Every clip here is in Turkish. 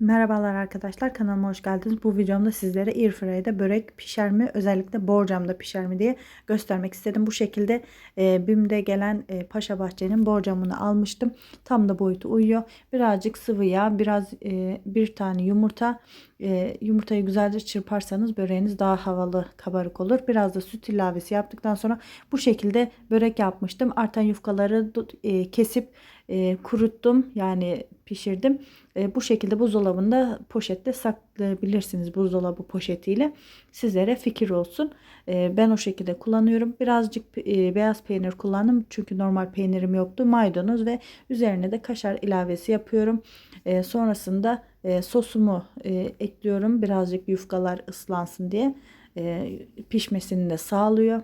Merhabalar arkadaşlar kanalıma hoş geldiniz. Bu videomda sizlere airfryer'de börek pişer mi özellikle borcamda pişer mi diye göstermek istedim. Bu şekilde e, BİM'de gelen e, Paşa Bahçe'nin borcamını almıştım. Tam da boyutu uyuyor. Birazcık sıvı yağ, biraz e, bir tane yumurta. E, yumurtayı güzelce çırparsanız böreğiniz daha havalı kabarık olur. Biraz da süt ilavesi yaptıktan sonra bu şekilde börek yapmıştım. Artan yufkaları e, kesip e, kuruttum yani pişirdim. E, bu şekilde buzdolabında poşette saklayabilirsiniz buzdolabı poşetiyle. Sizlere fikir olsun. E, ben o şekilde kullanıyorum. Birazcık e, beyaz peynir kullandım çünkü normal peynirim yoktu. Maydanoz ve üzerine de kaşar ilavesi yapıyorum. E, sonrasında e, sosumu e, ekliyorum. Birazcık yufkalar ıslansın diye e, pişmesini de sağlıyor.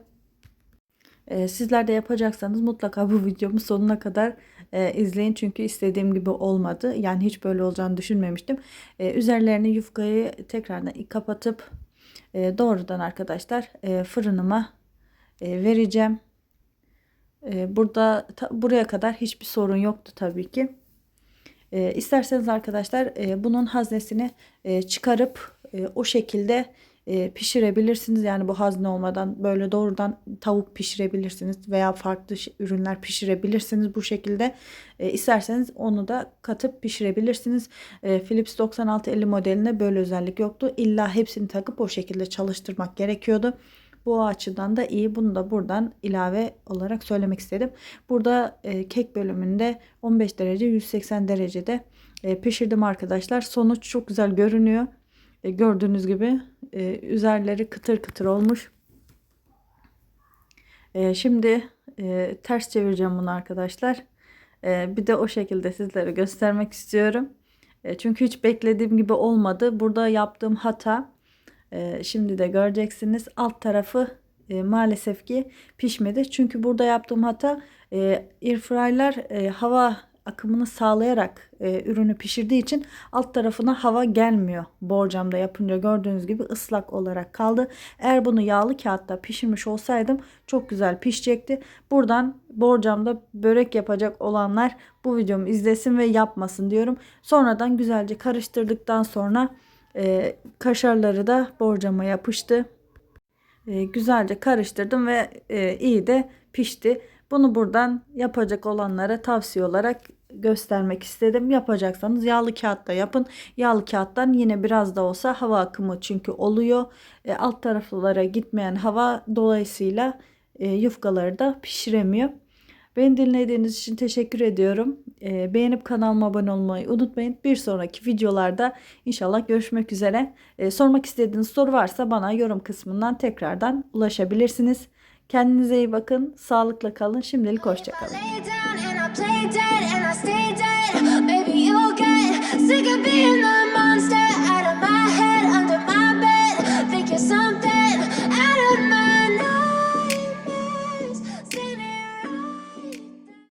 E, sizler de yapacaksanız mutlaka bu videomu sonuna kadar e, izleyin. Çünkü istediğim gibi olmadı. Yani hiç böyle olacağını düşünmemiştim. E, üzerlerine yufkayı tekrardan kapatıp e, doğrudan arkadaşlar e, fırınıma vereceğim. Burada buraya kadar hiçbir sorun yoktu tabii ki. E, isterseniz arkadaşlar bunun haznesini çıkarıp o şekilde e, pişirebilirsiniz. Yani bu hazne olmadan böyle doğrudan tavuk pişirebilirsiniz veya farklı ürünler pişirebilirsiniz bu şekilde. E, isterseniz onu da katıp pişirebilirsiniz. E, Philips 9650 modelinde böyle özellik yoktu. İlla hepsini takıp o şekilde çalıştırmak gerekiyordu. Bu açıdan da iyi. Bunu da buradan ilave olarak söylemek istedim. Burada e, kek bölümünde 15 derece 180 derecede e, pişirdim arkadaşlar. Sonuç çok güzel görünüyor. E, gördüğünüz gibi e, üzerleri kıtır kıtır olmuş. E, şimdi e, ters çevireceğim bunu arkadaşlar. E, bir de o şekilde sizlere göstermek istiyorum. E, çünkü hiç beklediğim gibi olmadı. Burada yaptığım hata e, şimdi de göreceksiniz. Alt tarafı e, maalesef ki pişmedi. Çünkü burada yaptığım hata e, airfryer'lar e, hava akımını sağlayarak e, ürünü pişirdiği için alt tarafına hava gelmiyor. Borcamda yapınca gördüğünüz gibi ıslak olarak kaldı. Eğer bunu yağlı kağıtta pişirmiş olsaydım çok güzel pişecekti. Buradan borcamda börek yapacak olanlar bu videomu izlesin ve yapmasın diyorum. Sonradan güzelce karıştırdıktan sonra e, kaşarları da borcama yapıştı. E, güzelce karıştırdım ve e, iyi de pişti. Bunu buradan yapacak olanlara tavsiye olarak göstermek istedim. Yapacaksanız yağlı kağıtta yapın. Yağlı kağıttan yine biraz da olsa hava akımı çünkü oluyor. E, alt taraflara gitmeyen hava dolayısıyla e, yufkaları da pişiremiyor. Beni dinlediğiniz için teşekkür ediyorum. E, beğenip kanalıma abone olmayı unutmayın. Bir sonraki videolarda inşallah görüşmek üzere. E, sormak istediğiniz soru varsa bana yorum kısmından tekrardan ulaşabilirsiniz. Kendinize iyi bakın. Sağlıkla kalın. Şimdilik hoşçakalın.